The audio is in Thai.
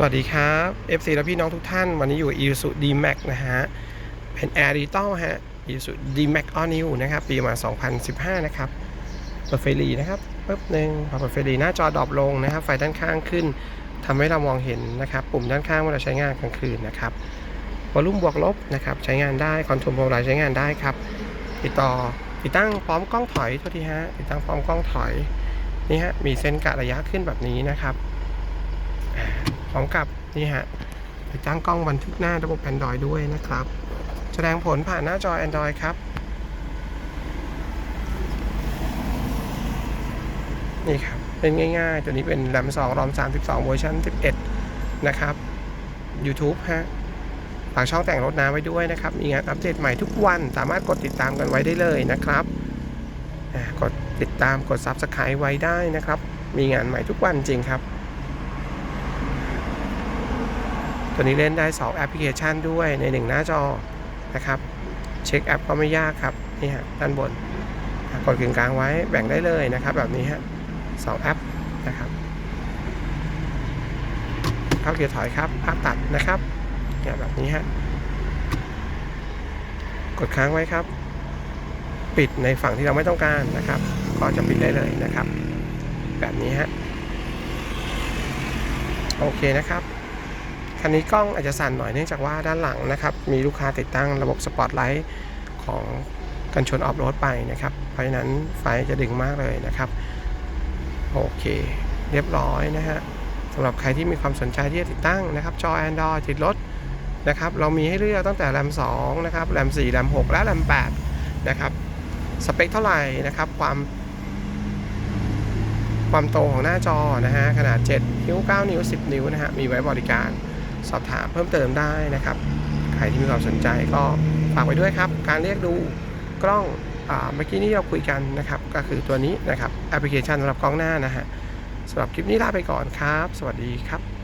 สวัสดีครับ FC และพี่น้องทุกท่าน วันนี้อยู่ i s u D-Max นะฮะ เป็น Air Digital ฮะ i s u D-Max All New นะครับ ปีมา 2015 นะครับเปิดไฟหลีนะครับปึ๊บหนึ่งพอเปิดไฟหลีหน้าจอดรอปลงนะครับ ไฟด้านข้างขึ้นทำให้เรามองเห็นนะครับ ปุ่มด้านข้างเมื่อเราใช้งานกลางคืนนะครับวอลลุ่มบวกลบนะครับ ใช้งานได้ คอนโทรลโพลใช้งานได้ครับ ติดต่อติดตั้งพร้อมกล้องถอยโทษทีฮะ ติดตั้งพร้อมกล้องถอย นี่ฮะ มีเส้นกะระยะขึ้นแบบนี้นะครับ ร้อมกับนี่ฮะติดตั้งกล้องบันทึกหน้าระบบ Android ด้วยนะครับ แสดงผลผ่านหน้าจอ Android ครับ นี่ครับ เป็นง่ายๆ ตัวนี้เป็น RAM 2 ROM 32เวอร์ชัน11 นะครับ YouTube ฮะฝากช่องแต่งรถน้ำไว้ด้วยนะครับ มีงานอัปเดตใหม่ทุกวันสามารถกดติดตามกันไว้ได้เลยนะครับกดติดตามกด Subscribe ไว้ได้นะครับ มีงานใหม่ทุกวันจริงครับ ตัวนี้เล่นได้ 2 แอปพลิเคชันด้วยใน 1 หน้าจอนะครับ เช็คแอปก็ไม่ยากครับนี่ฮะด้านบนกดกึ่งกลางไว้แบ่งได้เลยนะครับ แบบนี้ฮะสองแอปนะครับเข้าเกียร์ถอยครับภาพตัดนะครับเนี่ยแบบนี้ฮะกดค้างไว้ครับ ปิดในฝั่งที่เราไม่ต้องการนะครับ ก็จะปิดได้เลยนะครับ แบบนี้ฮะโอเคนะครับ คันนี้กล้องอาจจะสั่นหน่อยเนื่องจากว่าด้านหลังนะครับ มีลูกค้าติดตั้งระบบสปอตไลท์ของกันชนออฟโรดไปนะครับ เพราะฉะนั้นไฟจะดึงมากเลยนะครับ โอเค เรียบร้อยนะฮะสำหรับใครที่มีความสนใจที่จะติดตั้งนะครับ จอ Android ติดรถนะครับ เรามีให้เลือกตั้งแต่ RAM 2นะครับ RAM 4 RAM 6และ RAM 8นะครับ สเปคเท่าไหร่นะครับ ความ ความโตของหน้าจอนะฮะ ขนาด 7 นิ้ว 9 นิ้ว 10 นิ้วนะฮะ มีไว้บริการ สอบถามเพิ่มเติมได้นะครับ ใครที่มีความสนใจก็ฝากไว้ด้วยครับ การเรียกดูกล้องเมื่อกี้นี้เราคุยกันนะครับ ก็คือตัวนี้นะครับแอปพลิเคชันสำหรับกล้องหน้านะฮะสำหรับคลิปนี้ลาไปก่อนครับ สวัสดีครับ